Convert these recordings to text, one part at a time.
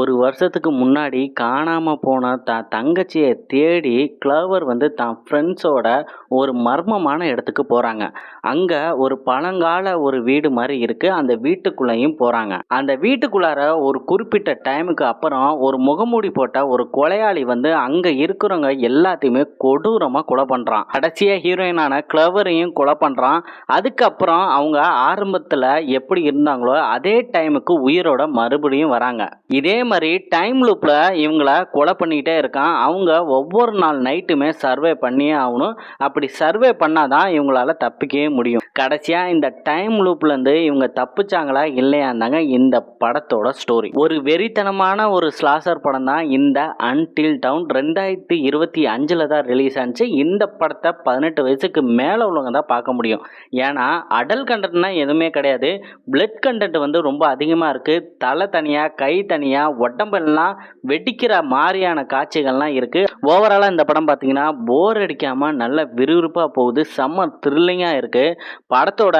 ஒரு வருஷத்துக்கு முன்னாடி காணாமல் போன தான் தங்கச்சியை தேடி கிளவர் வந்து தான் ஃப்ரெண்ட்ஸோட ஒரு மர்மமான இடத்துக்கு போகிறாங்க அங்கே ஒரு பழங்கால ஒரு வீடு மாதிரி இருக்குது அந்த வீட்டுக்குள்ளேயும் போகிறாங்க அந்த வீட்டுக்குள்ளார ஒரு குறிப்பிட்ட டைமுக்கு அப்புறம் ஒரு முகமூடி போட்ட ஒரு கொலையாளி வந்து அங்கே இருக்கிறவங்க எல்லாத்தையுமே கொடூரமாக கொலை பண்ணுறான் கடைசியாக ஹீரோயினான கிளவரையும் கொலை பண்ணுறான் அதுக்கப்புறம் அவங்க ஆரம்பத்தில் எப்படி இருந்தாங்களோ அதே டைமுக்கு உயிரோட மறுபடியும் வராங்க. இதே மாதிரி டைம் லூப்பில் இவங்கள கொலை பண்ணிக்கிட்டே இருக்கான். அவங்க ஒவ்வொரு நாள் நைட்டுமே சர்வே பண்ணியே ஆகணும். அப்படி சர்வே பண்ணாதான் இவங்களால தப்பிக்கவே முடியும். கடைசியா இந்த டைம் லூப்ல இருந்து இவங்க தப்பிச்சாங்களா இல்லையாந்தாங்க இந்த படத்தோட ஸ்டோரி. ஒரு வெறித்தனமான ஒரு ஸ்லாசர் படம் தான் இந்த அன்டில் டவுன். ரெண்டாயிரத்தி இருபத்தி அஞ்சுல தான் ரிலீஸ் ஆனிச்சு இந்த படத்தை பதினெட்டு வயசுக்கு மேல உள்ளவங்க தான் பார்க்க முடியும். ஏன்னா அடல் கண்டென்ட்னா எதுவுமே கிடையாது. பிளட் கண்டென்ட் வந்து ரொம்ப அதிகமா இருக்கு. தலை தனியா, கை தனியா, உடம்பெல்லாம் வெடிக்கிற மாதிரியான காட்சிகள்லாம் இருக்கு. ஓவராலா இந்த படம் பார்த்தீங்கன்னா போர் அடிக்காம நல்ல விறுவிறுப்பாக போகுது. செம்ம த்ரில்லிங்காக இருக்குது படத்தோட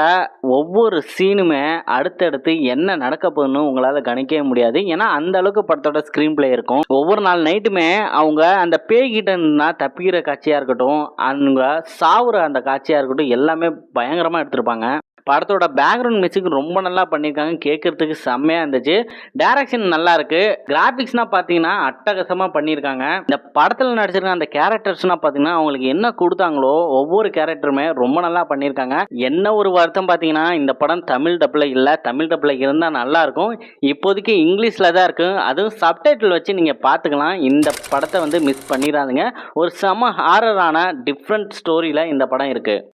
ஒவ்வொரு சீனுமே அடுத்தடுத்து என்ன நடக்க போகுதுன்னு உங்களால் கணிக்கவே முடியாது. ஏன்னா அந்த அளவுக்கு படத்தோட ஸ்க்ரீன் பிளே இருக்கும். ஒவ்வொரு நாள் நைட்டுமே அவங்க அந்த பேய்கிட்ட தப்பிக்கிற காட்சியாக இருக்கட்டும், அவங்க சாவுற அந்த காட்சியாக இருக்கட்டும் எல்லாமே பயங்கரமாக எடுத்திருப்பாங்க. படத்தோட பேக்ரவுண்ட் மியூசிக் ரொம்ப நல்லா பண்ணியிருக்காங்க. கேட்கறதுக்கு செம்மையாக இருந்துச்சு. டேரக்ஷன் நல்லா இருக்கு. கிராபிக்ஸ்னா பார்த்தீங்கன்னா அட்டகசமாக பண்ணியிருக்காங்க. இந்த படத்தில் நடிச்சிருக்க அந்த கேரக்டர்ஸ்னா பார்த்தீங்கன்னா அவங்களுக்கு என்ன கொடுத்தாங்களோ ஒவ்வொரு கேரக்டருமே ரொம்ப நல்லா பண்ணியிருக்காங்க. என்ன ஒரு வருத்தம் பார்த்தீங்கன்னா இந்த படம் தமிழ் டப்பில் இல்லை தமிழ் டப்பில் இருந்தால் நல்லா இருக்கும். இப்போதைக்கு இங்கிலீஷில் தான் இருக்கும் அதுவும் சப்டைட்டில் வச்சு நீங்கள் பார்த்துக்கலாம். இந்த படத்தை வந்து மிஸ் பண்ணிடாதுங்க ஒரு செம ஹாரரான டிஃப்ரெண்ட் ஸ்டோரியில் இந்த படம் இருக்குது